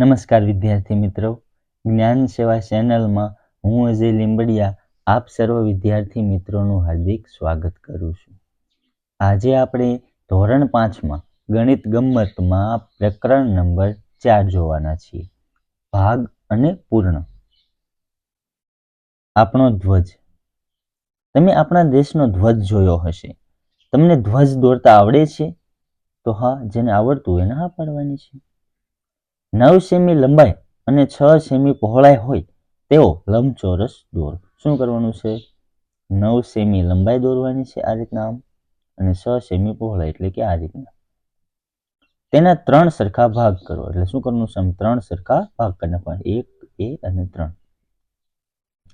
નમસ્કાર વિદ્યાર્થી મિત્રો. જ્ઞાન સેવા ચેનલમાં હું અજય લીંબડિયા આપ સર્વ વિદ્યાર્થી મિત્રોનું હાર્દિક સ્વાગત કરું છું. આજે આપણે ધોરણ પાંચમાં ગણિત ગમ્મતમાં પ્રકરણ નંબર ચાર જોવાના છીએ. ભાગ અને પૂર્ણ. આપણો ધ્વજ. તમે આપણા દેશનો ધ્વજ જોયો હશે. તમને ધ્વજ દોરતા આવડે છે? તો હા, જેને આવડતું એને હા પાડવાની છે. નવ સેમી લંબાઈ અને છ સેમી પહોળાઈ હોય તેવો લંબચોરસ દોરો. શું કરવાનું છે? નવ સેમી લંબાઈ દોરવાની છે આ રીતના આમ અને છ સેમી પહોળાઈ એટલે કે આ રીતના. તેના ત્રણ સરખા ભાગ કરો. એટલે શું કરવાનું છે ત્રણ સરખા ભાગ કરી નાખવાના એક, બે અને ત્રણ.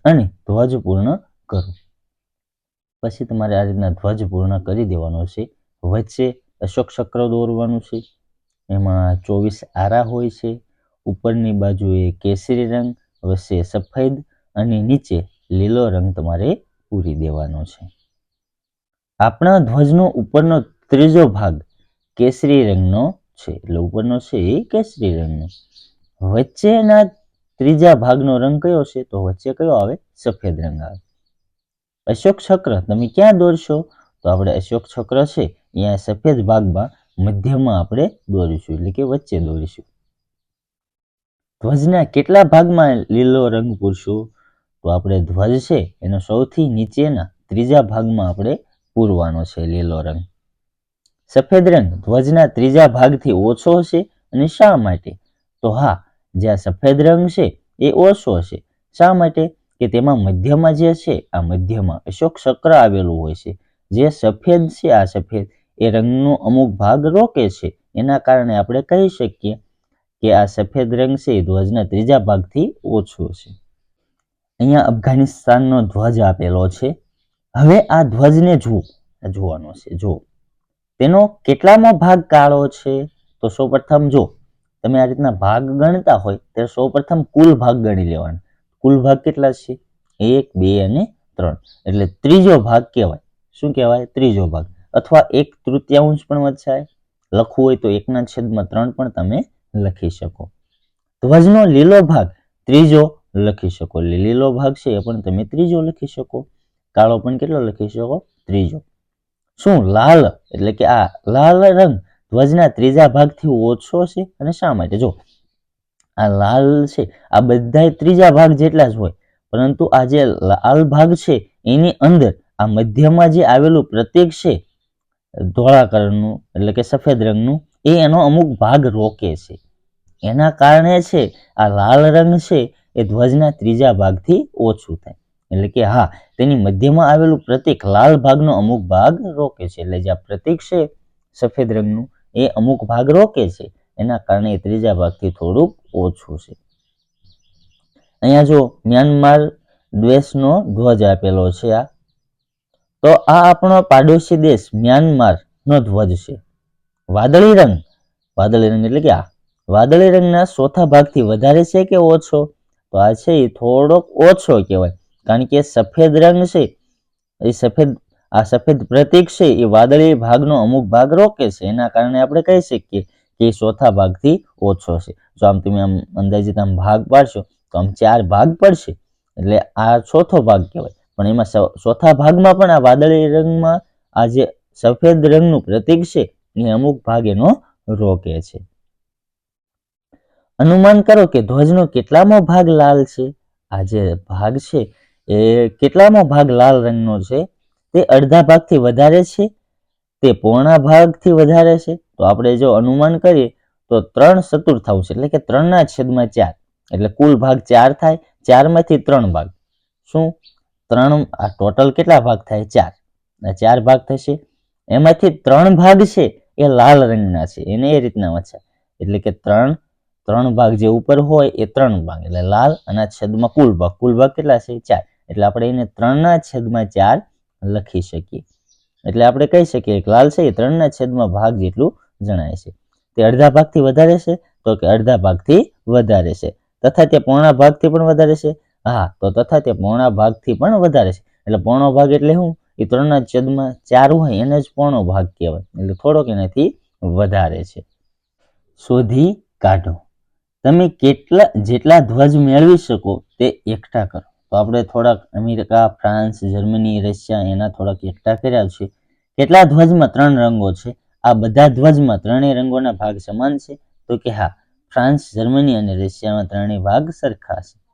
અને ધ્વજ પૂર્ણ કરો. પછી તમારે આ રીતના ધ્વજ પૂર્ણ કરી દેવાનો છે. વચ્ચે અશોક ચક્ર દોરવાનું છે. એમાં ચોવીસ આરા હોય છે. ઉપરની બાજુએ કેસરી રંગ, વચ્ચે સફેદ અને નીચે લીલો રંગ તમારે પૂરી દેવાનો છે. આપણા ધ્વજનો ઉપરનો ત્રીજો ભાગ કેસરી રંગનો છે. એટલે ઉપરનો છે એ કેસરી રંગનો. વચ્ચેના ત્રીજા ભાગનો રંગ કયો છે? તો વચ્ચે કયો આવે? સફેદ રંગ આવે. અશોક ચક્ર, તમે ક્યાં દોરશો? તો આપણે અશોક ચક્ર છે. અહીંયા સફેદ ભાગમાં મધ્યમાં આપણે દોરીશું, એટલે કે વચ્ચે દોરીશું. ધ્વજના કેટલા ભાગમાં લીલો રંગ પૂરશું? તો આપણે ધ્વજ છે, એનો સૌથી નીચેના ત્રીજા ભાગમાં આપણે પૂરવાનો છે લીલો રંગ. સફેદ રંગ ધ્વજના ત્રીજા ભાગથી ઓછો હશે અને શા માટે? તો હા, જ્યાં સફેદ રંગ છે, એ ઓછો હશે. શા માટે? કે તેમાં મધ્યમાં જે છે, આ મધ્યમાં અશોક ચક્ર આવેલું હોય છે. જે સફેદ છે, આ સફેદ. એ રંગનો અમુક ભાગ રોકે છે. એના કારણે આપણે કહી શકીએ કે આ સફેદ રંગ છે, એ ધ્વજના ત્રીજા ભાગથી ઓછો છે. અહીંયા અફઘાનિસ્તાનનો ધ્વજ આપેલો છે. હવે આ ધ્વજને જુઓ. જોવાનો છે જો તેનો કેટલામો ભાગ કાળો છે? તો સૌપ્રથમ જો તમે આ રીતના ભાગ ગણતા હોય ત્યારે સૌપ્રથમ કુલ ભાગ ગણી લેવાનો. કુલ ભાગ કેટલા છે? એક, બે અને ત્રણ. એટલે ત્રીજો ભાગ કહેવાય. શું કહેવાય? ત્રીજો ભાગ. અથવા એક તૃતીયાંશ પણ વચાય લખવું હોય તો એકના છેદમાં ત્રણ પણ તમે લખી શકો. ધ્વજનો લીલો ભાગ ત્રીજો લખી શકો. લીલો ભાગ છે એ પણ તમે ત્રીજો લખી શકો. કાળો પણ કેટલો લખી શકો? ત્રીજો. શું? લાલ. એટલે કે આ લાલ રંગ ધ્વજના ત્રીજા ભાગથી ઓછો છે અને શા માટે? જો, આ લાલ છે, આ બધા ત્રીજા ભાગ જેટલા જ હોય. પરંતુ આ જે લાલ ભાગ છે, એની અંદર આ મધ્યમાં જે આવેલું પ્રતીક છે ધોળા કલરનું એટલે કે સફેદ રંગનું, એ એનો અમુક ભાગ રોકે છે. એના કારણે છે, આ લાલ રંગ છે, એ ધ્વજના ત્રીજા ભાગથી ઓછું થાય. એટલે કે હા, તેની મધ્યમાં આવેલું પ્રતીક લાલ ભાગનો અમુક ભાગ રોકે છે. એટલે જે આ પ્રતીક છે, સફેદ રંગનું, એ અમુક ભાગ રોકે છે. એના કારણે એ ત્રીજા ભાગથી થોડુંક ઓછું છે. અહીંયા જો મ્યાનમાર દેશનો ધ્વજ આપેલો છે આ તો આ આપણો પાડોશી દેશ મ્યાનમારનો ધ્વજ છે. વાદળી રંગ. વાદળી રંગ એટલે કે આ. વાદળી રંગના ચોથા ભાગથી વધારે છે કે ઓછો? તો આ છે એ થોડોક ઓછો કહેવાય. કારણ કે સફેદ રંગ છે, એ સફેદ, આ સફેદ પ્રતીક છે, એ વાદળી ભાગનો અમુક ભાગ રોકે છે. એના કારણે આપણે કહી શકીએ કે એ ચોથા ભાગથી ઓછો છે. જો આમ તમે આમ અંદાજિત આમ ભાગ પાડશો, તો આમ ચાર ભાગ પડશે. એટલે આ ચોથો ભાગ કહેવાય. પણ એમાં ચોથા ભાગમાં પણ આ વાદળી રંગમાં આ જે સફેદ રંગનું પ્રતીક છે, એ અમુક ભાગ એનો રોકે છે. અનુમાન કરો કે ધ્વજનો કેટલામો ભાગ લાલ છે? આ જે ભાગ છે, એ કેટલામો ભાગ લાલ રંગનો છે? તે અડધા ભાગથી વધારે છે? તે પૂર્ણા ભાગથી વધારે છે? તો આપણે જો અનુમાન કરીએ, તો ત્રણ ચતુર્થાંશ એટલે કે ત્રણના છેદમાં ચાર. એટલે કુલ ભાગ ચાર થાય, ચારમાંથી ત્રણ ભાગ. શું? ત્રણ, આ ટોટલ કેટલા ભાગ થાય? ચાર. ચાર ભાગ થશે. એમાંથી ત્રણ ભાગ છે એ લાલ રંગના છે. એને એ રીતના વચ્ચે એટલે કે ત્રણ ત્રણ ભાગ જે ઉપર હોય એ ત્રણ ભાગ. એટલે લાલ અને છેદમાં કુલ ભાગ. કુલ ભાગ કેટલા છે? ચાર. એટલે આપણે એને ત્રણના છેદમાં ચાર લખી શકીએ. એટલે આપણે કહી શકીએ કે લાલ છે એ ત્રણના છેદમાં ભાગ જેટલું જણાય છે. તે અડધા ભાગથી વધારે છે તો કે અડધા ભાગથી વધારે છે. તથા તે પોણા ભાગથી પણ વધારે છે. હા, તો તથા તે પોણા ભાગથી પણ વધારે છે. એટલે પોણો ભાગ એટલે શું એ ત્રણના છેદમાં ચાર હોય એને જ પોણો ભાગ કહેવાય. એટલે થોડોક એનાથી વધારે છે. શોધી કાઢો. તમે કેટલા, જેટલા ધ્વજ મેળવી શકો તે એકઠા કરો. તો આપણે થોડાક અમેરિકા, ફ્રાન્સ, જર્મની, રશિયા એના થોડાક એકઠા કર્યા છે. કેટલા ધ્વજમાં ત્રણ રંગો છે? આ બધા ધ્વજમાં ત્રણેય રંગોના ભાગ સમાન છે? તો કે હા, ફ્રાન્સ, જર્મની અને રશિયામાં ત્રણેય ભાગ સરખા છે.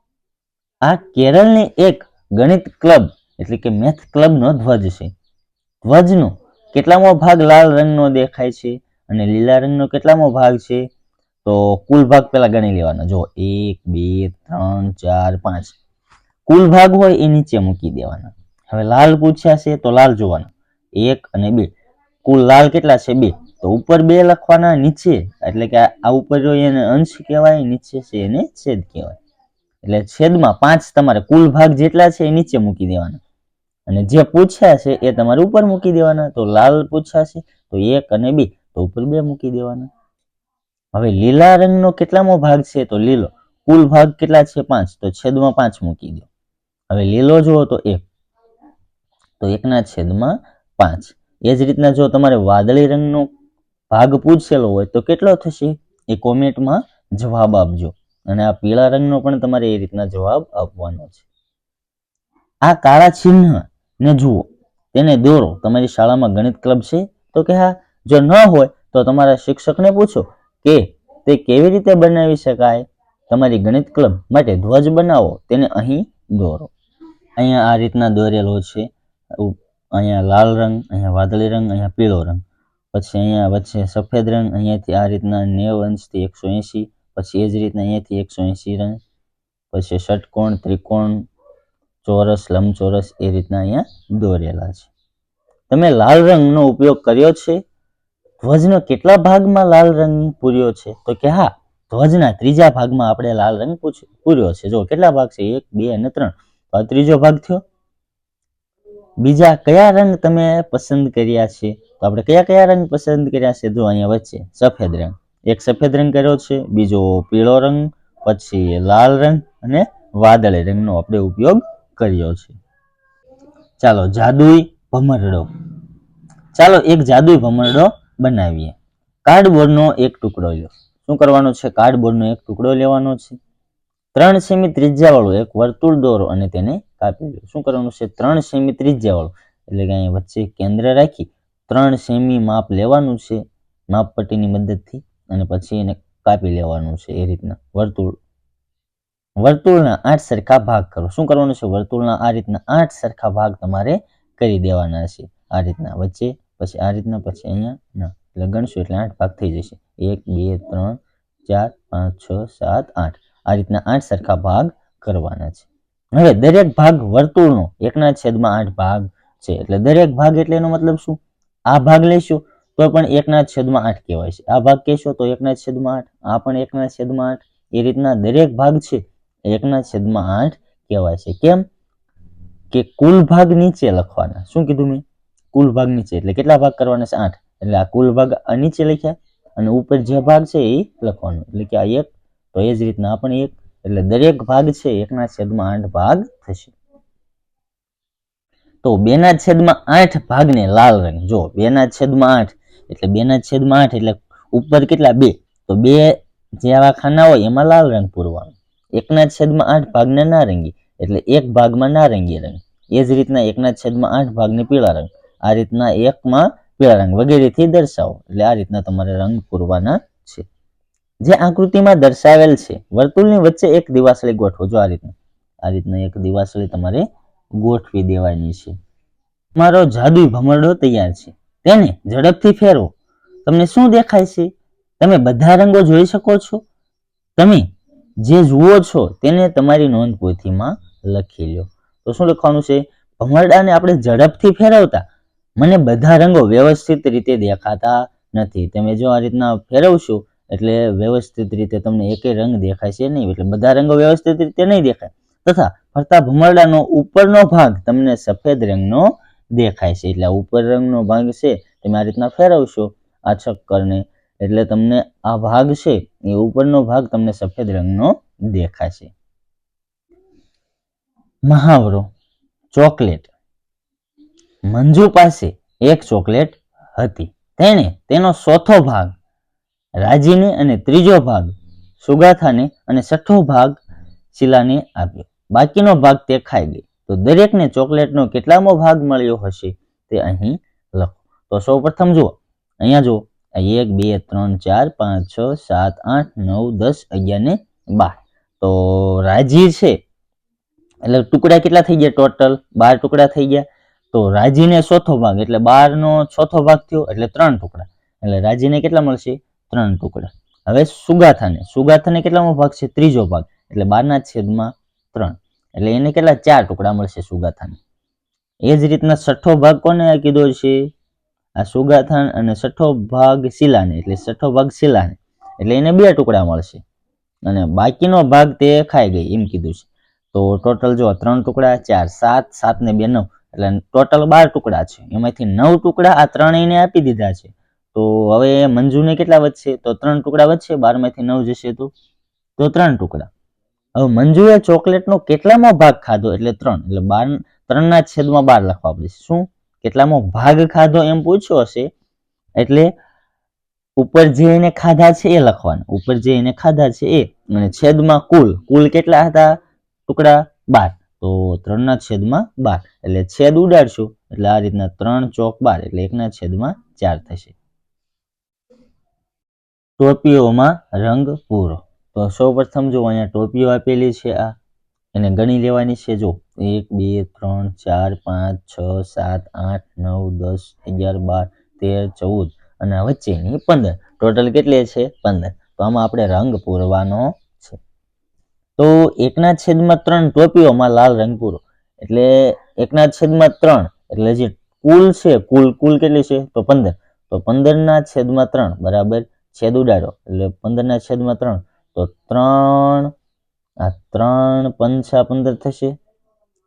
આ કેરળની એક ગણિત ક્લબ, એટલે કે મેથ ક્લબનો ધ્વજ છે. ધ્વજનો કેટલામો ભાગ લાલ રંગનો દેખાય છે અને લીલા રંગનો કેટલામો ભાગ છે? તો કુલ ભાગ પેલા ગણી લેવાના. જો એક, બે, ત્રણ, ચાર, પાંચ. કુલ ભાગ હોય એ નીચે મૂકી દેવાના. હવે લાલ પૂછ્યા છે તો લાલ જોવાના. એક અને બે. કુલ લાલ કેટલા છે? બે. તો ઉપર બે લખવાના નીચે, એટલે કે આ ઉપર હોય એને અંશ કહેવાય, નીચે છે એને છેદ કહેવાય. એટલે છેદમાં પાંચ તમારે કુલ ભાગ જેટલા છે એ નીચે મૂકી દેવાના. અને જે પૂછ્યા છે એ તમારે ઉપર મૂકી દેવાના. તો લાલ પૂછ્યા છે, તો એક અને બે, તો ઉપર બે મૂકી દેવાના. હવે લીલા રંગનો કેટલામો ભાગ છે તો લીલો. કુલ ભાગ કેટલા છે? પાંચ. તો છેદમાં પાંચ મૂકી દો. હવે લીલો જુઓ તો એક. તો એકના છેદમાં પાંચ. એ જ રીતના જો તમારે વાદળી રંગનો ભાગ પૂછેલો હોય તો કેટલો થશે? એ કોમેન્ટમાં જવાબ આપજો. અને આ પીળા રંગનો પણ તમારે એ રીતના જવાબ આપવાનો છે. આ કાળા ચિહ્ન ને જુઓ, તેને દોરો. તમારી શાળામાં ગણિત ક્લબ છે? તો કે હા, જો ન હોય તો તમારા શિક્ષકને પૂછો કે તે કેવી રીતે બનાવી શકાય? તમારી ગણિત ક્લબ માટે ધ્વજ બનાવો, તેને અહીં દોરો. અહીંયા આ રીતના દોરેલો છે. અહીંયા લાલ રંગ, અહીંયા વાદળી રંગ, અહીંયા પીળો રંગ. પછી અહીંયા વચ્ચે સફેદ રંગ, અહીંયાથી આ રીતના નેવ અંશથી એકસો એંશી પછી એ જ રીતના અહીંયાથી એકસો એંસી રંગ પછી ષટકોણ, ત્રિકોણ, ચોરસ, લંબચોરસ એ રીતના અહીંયા દોરેલા છે. તમે લાલ રંગનો ઉપયોગ કર્યો છે? ધ્વજનો કેટલા ભાગમાં લાલ રંગ પૂર્યો છે? તો કે હા, ધ્વજના ત્રીજા ભાગમાં આપણે લાલ રંગ પૂર્યો છે. જો કેટલા ભાગ છે? એક, બે અને ત્રણ. તો આ ત્રીજો ભાગ થયો. બીજા કયા રંગ તમે પસંદ કર્યા છે? તો આપણે કયા કયા રંગ પસંદ કર્યા છે? જો અહીંયા વચ્ચે, સફેદ રંગ. એક સફેદ રંગ કર્યો છે, બીજો પીળો રંગ, પછી લાલ રંગ અને વાદળી રંગનો આપણે ઉપયોગ કર્યો છે. ચાલો, જાદુઈ ભમરડો. ચાલો, એક જાદુઈ ભમરડો બનાવીએ. કાર્ડબોર્ડનો એક ટુકડો લો શું કરવાનો છે? કાર્ડબોર્ડનો એક ટુકડો લેવાનો છે. ત્રણ સેમી ત્રિજ્યાવાળું એક વર્તુળ દોરો અને તેને કાપી લો શું કરવાનું છે? ત્રણ સેમી ત્રિજ્યાવાળું. એટલે કે અહીંયા વચ્ચે કેન્દ્ર રાખી ત્રણ સેમી માપ લેવાનું છે. માપપટ્ટીની મદદથી અને પછી એને કાપી લેવાનું છે એ રીતના. વર્તુળ. વર્તુળના આઠ સરખા ભાગ કરો. શું કરવાનું છે? વર્તુળના આ રીતના આઠ સરખા ભાગ તમારે કરી દેવાના છે. આ રીતના વચ્ચે, પછી આ રીતના, પછી અહીંયા ના. એટલે ગણશું એટલે આઠ ભાગ થઈ જશે. એક, બે, ત્રણ, ચાર, પાંચ, છ, સાત, આઠ. આ રીતના આઠ સરખા ભાગ કરવાના છે. હવે દરેક ભાગ વર્તુળનો. એકના છેદમાં આઠ ભાગ છે. એટલે દરેક ભાગ એટલે એનો મતલબ શું? આ ભાગ લઈશું તો પણ એકના છેદમાં આઠ કહેવાય છે. આ ભાગ કહેશો તો એકના છેદમાં આઠ, આ પણ એકના છેદમાં આઠ. એ રીતના દરેક ભાગ છે એકના છેદમાં આઠ કહેવાય છે. કેમ? કે કુલ ભાગ નીચે લખવાના. શું કીધું મેં? કુલ ભાગ નીચે. એટલે કેટલા ભાગ કરવાના છે? આઠ. એટલે આ કુલ ભાગ આ નીચે લખ્યા અને ઉપર જે ભાગ છે એ લખવાનો. એટલે કે આ એક, તો એ જ રીતના આ પણ એક. એટલે દરેક ભાગ છે એકના છેદમાં આઠ ભાગ થશે. તો બેના છેદમાં આઠ ભાગને લાલ રંગ. જો બેના છેદમાં આઠ એટલે બેના છેદમાં આઠ, એટલે ઉપર કેટલા? બે. તો બે જે આવા ખાના હોય એમાં લાલ રંગ પૂરવાનો. એકના છેદમાં આઠ ભાગને નારંગી, એટલે એક ભાગમાં નારંગી રંગ. એ જ રીતના એકના છેદમાં આઠ ભાગને પીળા રંગ. આ રીતના એકમાં પીળા રંગ વગેરેથી દર્શાવો. એટલે આ રીતના તમારે રંગ પૂરવાના છે. જે આકૃતિમાં દર્શાવેલ છે, વર્તુળની વચ્ચે એક દિવાસળી ગોઠવો. જો આ રીતના. આ રીતના એક દિવાસળી તમારે ગોઠવી દેવાની છે. મારો જાદુ ભમરડો તૈયાર છે. તેને ઝડપથી ફેરવો. તમને શું દેખાય છે? તમે બધા રંગો જોઈ શકો છો? તમે જે જુઓ છો તેને તમારી નોંધ પોથીમાં લખી લો. તો શું લખવાનું છે? ભમરડાને આપણે ઝડપથી ફેરવતા મને બધા રંગો વ્યવસ્થિત રીતે દેખાતા નથી. તમે જો આ રીતના ફેરવશો, એટલે વ્યવસ્થિત રીતે તમને એકે રંગ દેખાય છે નહીં, એટલે બધા રંગો વ્યવસ્થિત રીતે નહીં દેખાય. તથા ફરતા ભમરડાનો ઉપરનો ભાગ તમને સફેદ રંગનો દેખાય છે. એટલે ઉપર રંગનો ભાગ છે, તમે આ રીતના ફેરવશો આ ચક્કરને. એટલે તમને આ ભાગ છે, એ ઉપરનો ભાગ તમને સફેદ રંગનો દેખાશે મહાવરો, ચોકલેટ. મંજુ પાસે એક ચોકલેટ હતી. તેણે તેનો ચોથો ભાગ, રાજીને અને ત્રીજો ભાગ, સુગાથાને અને છઠ્ઠો ભાગ શીલાને આપ્યો. બાકીનો ભાગ તે ખાઈ ગઈ. તો દરેકને ચોકલેટનો કેટલામો ભાગ મળ્યો હશે તે અહીં લખો. તો સૌ પ્રથમ જુઓ. અહીંયા જુઓ. એક, બે, ત્રણ, ચાર, પાંચ, છ, સાત, આઠ, નવ, દસ, અગિયાર ને બાર. તો રાજી છે? એટલે ટુકડા કેટલા થઈ ગયા ટોટલ? બાર ટુકડા થઈ ગયા. તો રાજીને ચોથો ભાગ, એટલે બાર નો ચોથો ભાગ થયો, એટલે ત્રણ ટુકડા. એટલે રાજીને કેટલા મળશે? ત્રણ ટુકડા. હવે સુગાથાને. સુગાથાને કેટલામો ભાગ છે? ત્રીજો ભાગ. એટલે બારના છેદમાં ત્રણ. એટલે એને કેટલા ચાર ટુકડા મળશે સુગાથાને? એ જ રીતના છઠ્ઠો ભાગ કોને કીધો છે? આ સુગાથાન અને છઠ્ઠો ભાગ શીલાને, એટલે છઠ્ઠો ભાગ શીલાને. એટલે એને બે ટુકડા મળશે. અને બાકીનો ભાગ તે ખાઈ ગઈ, એમ કીધું છે. તો ટોટલ જો ત્રણ ટુકડા, ચાર, સાત સાત ને બે, નવ. એટલે ટોટલ બાર ટુકડા છે. એમાંથી નવ ટુકડા આ ત્રણેયને આપી દીધા છે. તો હવે મંજુને કેટલા વધશે? તો ત્રણ ટુકડા વધશે, બારમાંથી નવ જશે તો? તો ત્રણ ટુકડા. હવે મંજુએ ચોકલેટનો કેટલામો ભાગ ખાધો? એટલે ત્રણ. એટલે બાર, ત્રણના છેદમાં બાર લખવા પડશે. શું? કેટલામો ભાગ ખાધો એમ પૂછ્યો હશે? એટલે ઉપર જે એને ખાધા છે એ લખવાના. ઉપર જે એને ખાધા છે એ. અને છેદમાં કુલ. કુલ કેટલા હતા? ટુકડા બાર. તો ત્રણના છેદમાં બાર. એટલે છેદ ઉડાડશું. એટલે આ રીતના ત્રણ ચોક બાર. એટલે એકના છેદમાં ચાર થશે. ટોપીઓમાં રંગ પૂરો. તો સૌ પ્રથમ જો અહીંયા ટોપીઓ આપેલી છે આ, એને ગણી લેવાની છે. જો એક, બે, ત્રણ, ચાર, પાંચ, છ, સાત, આઠ, નવ, દસ, અગિયાર, બાર, તેર, ચૌદ અને વચ્ચેની પંદર. ટોટલ કેટલી છે? પંદર. તો આમાં આપણે રંગ પૂરવાનો છે. તો એકના છેદમાં ત્રણ ટોપીઓમાં લાલ રંગ પૂરો. એટલે એકના છેદમાં ત્રણ, એટલે જે કુલ છે, કુલ કુલ કેટલી છે? તો પંદર. તો પંદરના છેદમાં ત્રણ, બરાબર? છેદ ઉડાડો. એટલે પંદરના છેદમાં ત્રણ તો ત્રણ, આ ત્રણ પંચા પંદર થશે.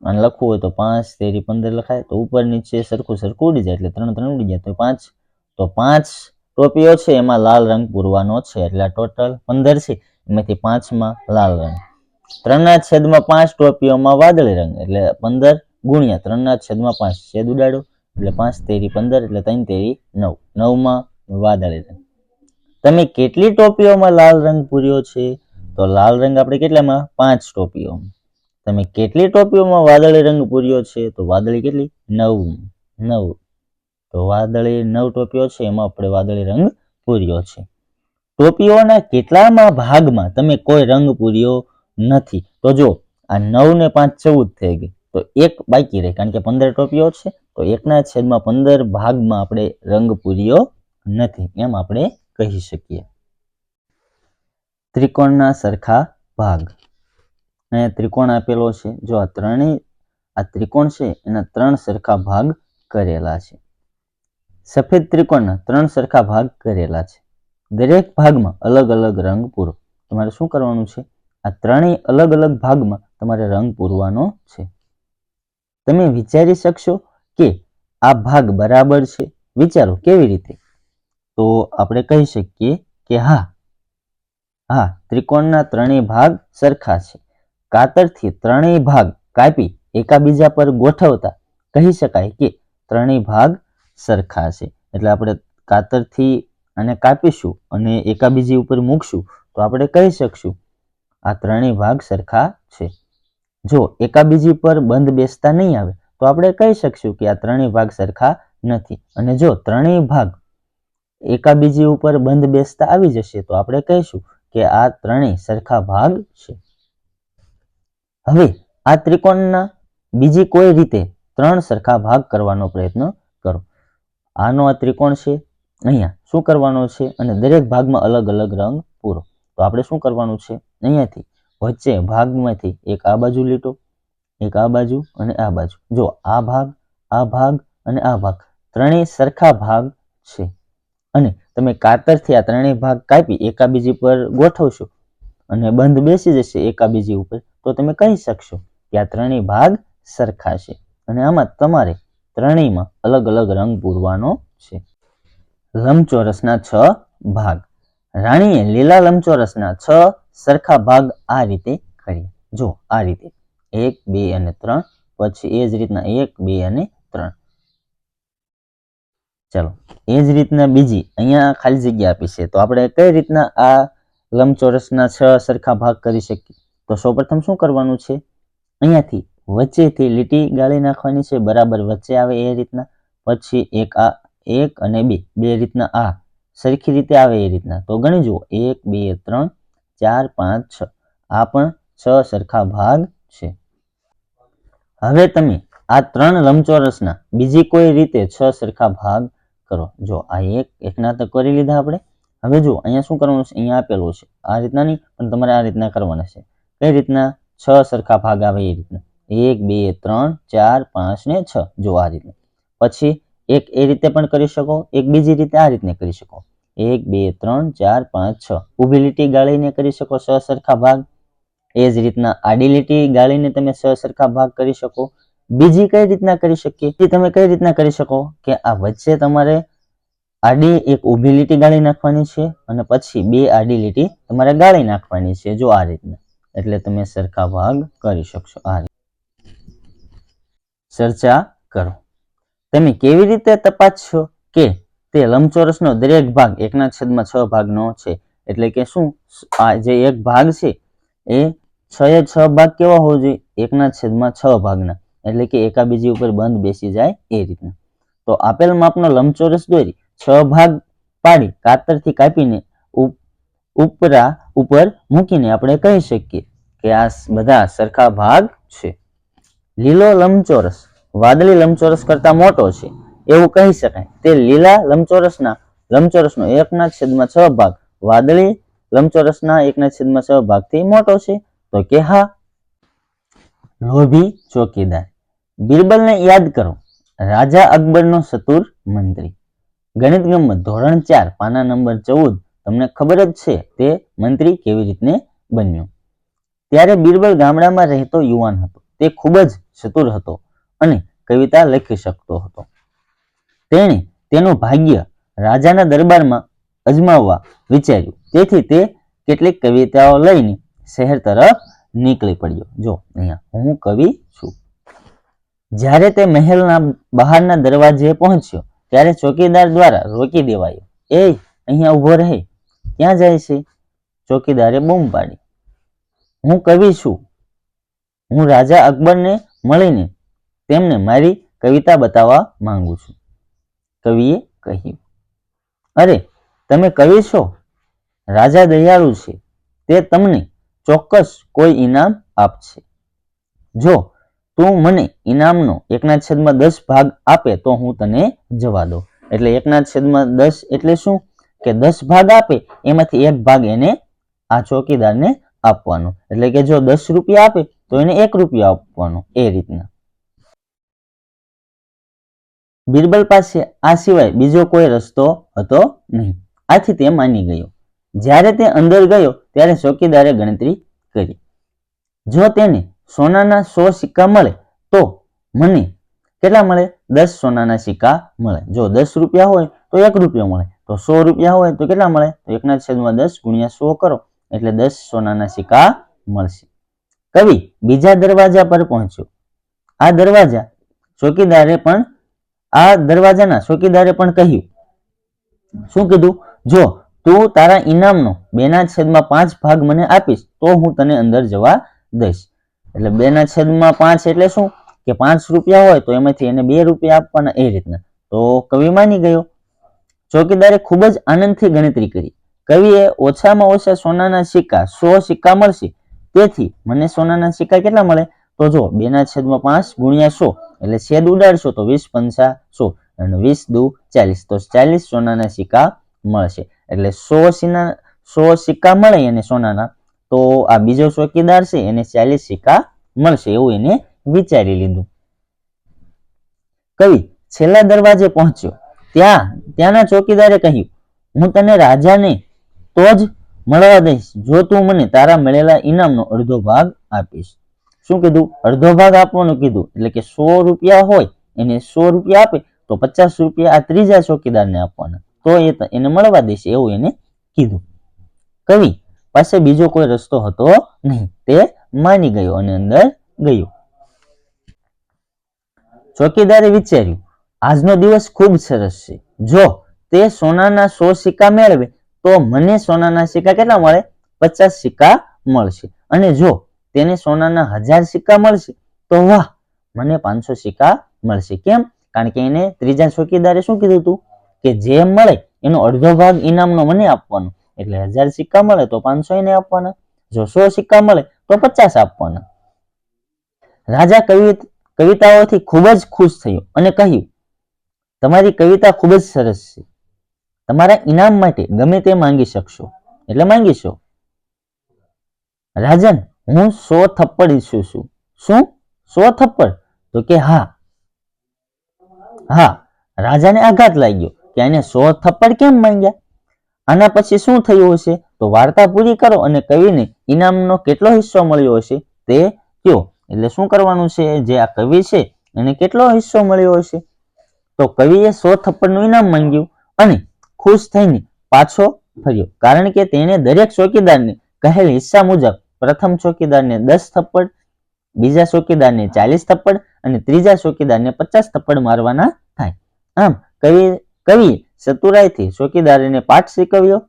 અને લખવું હોય તો પાંચ, તેરી પંદર લખાય. તો ઉપર નીચે સરખું સરખું ઉડી જાય એટલે ત્રણ ત્રણ ઉડી જાય. તો પાંચ તો પાંચ ટોપીઓ છે, એમાં લાલ રંગ પૂરવાનો છે. એટલે ટોટલ પંદર છે. એમાંથી પાંચમાં લાલ રંગ. ત્રણના છેદમાં પાંચ ટોપીઓમાં વાદળી રંગ. એટલે પંદર ગુણ્યા ત્રણના છેદમાં પાંચ. છેદ ઉડાડો એટલે પાંચ, તેરી પંદર, એટલે ત્રણ, તેરી નવ. નવમાં વાદળી રંગ. તમે કેટલી ટોપીઓમાં લાલ રંગ પૂર્યો છે? તો લાલ રંગ આપણે કેટલામાં? પાંચ ટોપીઓમાં. તમે કેટલી ટોપીઓમાં વાદળી રંગ પૂર્યો છે? તો વાદળી કેટલી? નવ. નવ. તો વાદળી નવ ટોપીઓ છે, એમાં આપણે વાદળી રંગ પૂર્યો છે. ટોપીઓના કેટલામાં ભાગમાં તમે કોઈ રંગ પૂર્યો નથી? તો જો, આ નવ ને પાંચ ચૌદ થઈ ગઈ. તો એક બાકી રહે, કારણ કે પંદર ટોપીઓ છે. તો એકના છેદમાં પંદર ભાગમાં આપણે રંગ પૂર્યો નથી. એમ આપણે કહી શકીએ. ત્રિકોણના સરખા ભાગ. અહીંયા ત્રિકોણ આપેલો છે. જો આ ત્રણેય, આ ત્રિકોણ છે, એના ત્રણ સરખા ભાગ કરેલા છે. સફેદ ત્રિકોણના ત્રણ સરખા ભાગ કરેલા છે. દરેક ભાગમાં અલગ અલગ રંગ પૂરો. તમારે શું કરવાનું છે? આ ત્રણેય અલગ અલગ ભાગમાં તમારે રંગ પૂરવાનો છે. તમે વિચારી શકશો કે આ ભાગ બરાબર છે. વિચારો, કેવી રીતે? તો આપણે કહી શકીએ કે હા હા, ત્રિકોણના ત્રણેય ભાગ સરખા છે. કાતરથી ત્રણેય ભાગ કાપી એકાબીજા પર ગોઠવતા કહી શકાય કે ત્રણેય ભાગ સરખા છે. એટલે આપણે કાતરથી આને કાપીશું અને એકાબીજી ઉપર મૂકશું તો આપણે કહી શકશું આ ત્રણેય ભાગ સરખા છે. જો એકાબીજી પર બંધ બેસતા નહીં આવે તો આપણે કહી શકશું કે આ ત્રણેય ભાગ સરખા નથી. અને જો ત્રણેય ભાગ એકાબીજી ઉપર બંધ બેસતા આવી જશે તો આપણે કહીશું કે આ ત્રણેય સરખા ભાગ છે. હવે આ ત્રિકોણના બીજી કોઈ રીતે ત્રણ સરખા ભાગ કરવાનો પ્રયત્ન કરો. આનો આ ત્રિકોણ છે, અહીંયા શું કરવાનો છે અને દરેક ભાગમાં અલગ અલગ રંગ પૂરો. તો આપણે શું કરવાનું છે? અહીંયાથી વચ્ચે ભાગમાંથી એક આ બાજુ લીટો, એક આ બાજુ અને આ બાજુ. જો આ ભાગ આ ભાગ અને આ ભાગ ત્રણેય સરખા ભાગ છે. અને તમે કાતરથી આ ત્રણેય ભાગ કાપી એકાબીજી પર ગોઠવશો અને બંધ બેસી જશે એકાબીજી ઉપર, તો તમે કહી શકશો કે આ ત્રણેય ભાગ સરખા છે. અને આમાં તમારે ત્રણેયમાં અલગ અલગ રંગ પૂરવાનો છે. લંબચોરસના છ ભાગ. રાણીએ લીલા લંબચોરસના છ સરખા ભાગ આ રીતે કરી જો આ રીતે એક, બે અને ત્રણ, પછી એ જ રીતના એક, બે અને ત્રણ. ચાલો એ જ રીતના બીજી અહીંયા ખાલી જગ્યા આપી છે. તો આપણે કઈ રીતના આ લંબચોરસના છ સરખા ભાગ કરી શકીએ? તો સૌપ્રથમ શું કરવાનું છે? અહીંયાથી વચ્ચેથી લીટી ગાળી નાખવાની છે. બરાબર વચ્ચે આવે એ રીતના, પછી એક આ, એક અને બે. બે રીતના આ, સરખી રીતે આવે એ રીતના. તો ગણી જુઓ, એક, બે, ત્રણ, ચાર, પાંચ, છ. આ પણ છ સરખા ભાગ છે. હવે તમે આ ત્રણ લંબચોરસના બીજી કોઈ રીતે છ સરખા ભાગ કરો. જો આ એક એકના તો કરી લીધા આપણે, હવે જો અહીંયા શું કરવાનું છે? અહીંયા આપેલું છે. આ રીતના નહીં, પણ તમારે આ રીતના કરવાના છે. કઈ રીતના? છ સરખા ભાગ આવે એ રીતના. એક, બે, ત્રણ, ચાર, પાંચ ને છ. જો આ રીતના. પછી એક એ રીતે પણ કરી શકો, એક બીજી રીતે આ રીતને કરી શકો. એક, બે, ત્રણ, ચાર, પાંચ, છ. ઊભી લીટી ગાળીને કરી શકો છ સરખા ભાગ. એ જ રીતના આડી લીટી ગાળીને તમે છ સરખા ભાગ કરી શકો. બીજી કઈ રીતના કરી શકીએ? તમે કઈ રીતના કરી શકો? કે આ વચ્ચે તમારે આડી એક ઊભી લીટી ગાળી નાખવાની છે અને પછી બે આડી લીટી તમારે ગાળી નાખવાની છે, જો આ રીતના. એટલે તમે સરખા ભાગ કરી શકશો આ ચર્ચા કરો. તમે કેવી રીતે તપાસશો કે તે લંબચોરસનો દરેક ભાગ એકના છેદમાં છ ભાગનો છે? એટલે કે શું આ જે એક ભાગ છે એ છ એ છ ભાગ કેવા હોવો જોઈએ? એકના છેદમાં છ ભાગના. એટલે કે એકાબીજી ઉપર બંધ બેસી જાય એ રીતના. તો આપેલ માપનો લંબચોરસ દોરી છ ભાગ પાડી કાતરથી કાપીને ઉપરા ઉપર મૂકીને આપણે કહી શકીએ કે આ બધા સરખા ભાગ છે. લીલો લંબચોરસ વાદળી લંબચોરસ કરતા મોટો છે. એવું કહી શકાય. તે લીલા લંબચોરસના લંબચોરસનો એકના છેદમાં છ ભાગ, વાદળી લંબચોરસના એકના છેદમાં છ ભાગથી મોટો છે. તો કે હા. લોભી ચોકીદાર. બિરબલને યાદ કરો, રાજા અકબરનો ચતુર મંત્રી. ગણિત ધોરણ ચાર, પાના નંબર ચૌદ. તમને ખબર જ છે તે મંત્રી કેવી રીતને બન્યો. ત્યારે બિરબલ ગામડામાં રહેતો યુવાન હતો. તે ખૂબ જ ચતુર હતો અને કવિતા લખી શકતો હતો. તેણે તેનું ભાગ્ય રાજાના દરબારમાં અજમાવવા વિચાર્યું. તેથી તે કેટલીક કવિતાઓ લઈને શહેર તરફ નીકળી પડ્યો. જો, અહીંયા હું કવિ છું. જ્યારે તે મહેલના બહારના દરવાજે પહોંચ્યો, ત્યારે ચોકીદાર દ્વારા રોકી દેવાયો. એ, અહીંયા ઊભો રહે. ક્યાં જાય છે? ચોકીદારે બૂમ પાડી. હું કવિ છું. હું રાજા અકબરને મળીને તેમને મારી કવિતા બતાવવા માંગુ છું. કવિએ કહ્યું. અરે, તમે કવિ છો? રાજા દયાળુ છે. તે તમને ચોક્કસ કોઈ ઇનામ આપશે. જો તું મને ઇનામનો એકના છેદમાં દસ ભાગ આપે તો હું તને જવા દઉં. એટલે એકના છેદમાં દસ એટલે શું? કે દસ ભાગ આપે, એમાંથી એક ભાગ એને આ ચોકીદારને આપવાનો. એટલે કે જો દસ રૂપિયા આપે, તો એને એક રૂપિયા આપવાનો એ રીતના. બિરબલ પાસે આ સિવાય બીજો કોઈ રસ્તો હતો નહીં. આથી તે માની ગયો. જ્યારે તે અંદર ગયો, ત્યારે ચોકીદારે ગણતરી કરી. જો તેને સોનાના સો સિક્કા મળે તો મને કેટલા મળે? દસ સોનાના સિક્કા મળે. જો દસ રૂપિયા હોય તો એક રૂપિયો મળે. તો સો રૂપિયા હોય તો કેટલા મળે? તો એકના છેદમાં દસ ગુણ્યા સો કરો. એટલે દસ સોનાના સિક્કા મળશે. કવિ, બીજા દરવાજા પર પહોંચ્યો. આ દરવાજા ચોકીદારે પણ આ દરવાજાના ચોકીદારે પણ કહ્યું. શું કીધું? જો તું તારા ઇનામનો બેના છેદમાં પાંચ ભાગ મને આપીશ તો હું તને અંદર જવા દઈશ. એટલે બેના છેદમાં પાંચ એટલે શું? કે પાંચ રૂપિયા હોય તો એમાંથી એને બે રૂપિયા આપવાના એ રીતના. તો કવિ માની ગયો. ચોકીદારે ખૂબ જ આનંદથી ગણતરી કરી. કવિએ ઓછામાં ઓછા સોનાના સિક્કા સો સિક્કા મળશે. તેથી મને સોનાના સિક્કા કેટલા મળે? તો જો બેના છેદમાં પાંચ ગુણ્યા સો એટલે છેદ ઉડાડશો તો વીસ પંચા સો અને વીસ દુ ચાલીસ. તો ચાલીસ સોનાના સિક્કા મળશે. એટલે સો સિના સો સિક્કા મળે એને સોનાના. તો આ બીજો ચોકીદાર છે, એને ચાલીસ સિક્કા મળશે એવું એને વિચારી લીધું. કવિ, છેલ્લા દરવાજે પહોંચ્યો. ત્યાં, ત્યાંના ચોકીદારે કહ્યું, હું તને રાજાને તો જ મળવા દઈશ, જો તું મને તારા મળેલા ઇનામનો અડધો ભાગ આપીશ. શું કીધું? અડધો ભાગ આપવાનું કીધું, એટલે કે સો રૂપિયા હોય, એને સો રૂપિયા આપે, તો પચાસ રૂપિયા આ ત્રીજા ચોકીદારને આપવાના. તો એ એને મળવા દેશે એવું એને કીધું. કવિ પાસે બીજો કોઈ રસ્તો હતો નહીં. તે માની ગયો અને અંદર ગયો. ચોકીદારે વિચાર્યું, આજનો દિવસ ખૂબ સરસ છે. જો તે સોનાના સો સિક્કા મેળવે, તો મને સોનાના સિક્કા કેટલા મળે? પચાસ સિક્કા મળશે. અને જો તેને સોનાના હજાર સિક્કા મળશે, તો વાહ, મને પાંચસો સિક્કા મળશે. કેમ? કારણ કે એને ત્રીજા ચોકીદારે શું કીધું હતું? કે જે મળે એનો અડધો ભાગ ઇનામનો મને આપવાનો. એટલે હજાર સિક્કા મળે તો પાંચસો એને આપવાના. જો સો સિક્કા મળે તો પચાસ આપવાના. રાજા કવિ, કવિતાઓથી ખૂબ જ ખુશ થયો અને કહ્યું, તમારી કવિતા ખૂબ જ સરસ છે. તમારા ઇનામ માટે ગમે તે માંગી શકશો. એટલે માંગીશો. રાજન, હું સો થપ્પડ ઈચ્છું છું. શું? સો થપ્પડ? તો કે હા. હા. રાજાને આઘાત લાગ્યો કે આને સો થપ્પડ કેમ માંગ્યા? આના પછી શું થયું હશે? તો વાર્તા પૂરી કરો અને કવિને ઇનામનો કેટલો હિસ્સો મળ્યો હશે તે કયો. એટલે શું કરવાનું છે? જે આ કવિ છે, એને કેટલો હિસ્સો મળ્યો હશે? તો કવિએ સો થપ્પડનું ઇનામ માંગ્યું અને ખુશ થઈને પાછો ફર્યો. કારણ કે તેણે દરેક ચોકીદારને કહેલ હિસ્સા મુજબ પ્રથમ ચોકીદારને દસ થપ્પડ, બીજા ચોકીદારને ચાલીસ થપ્પડ અને ત્રીજા ચોકીદારને પચાસ થપ્પડ મારવાના થાય. આમ કવિ, કવિએ ચતુરાઈથી ચોકીદારીને પાઠ શીખવ્યો.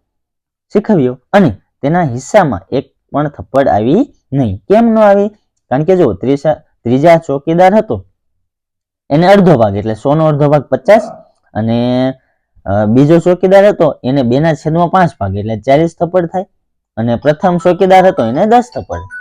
શીખવ્યો અને તેના હિસ્સામાં એક પણ થપ્પડ આવી નહીં. કેમ ન આવી? કારણ કે જો ત્રીજા ત્રીજા ચોકીદાર હતો, એને અડધો ભાગ, એટલે સોનો અડધો ભાગ પચાસ અને બીજો ચોકીદાર હતો, એને બેના છેદમાં પાંચ ભાગ, એટલે ચાલીસ થપ્પડ થાય. અને પ્રથમ ચોકીદાર હતો, એને દસ થપ્પડ.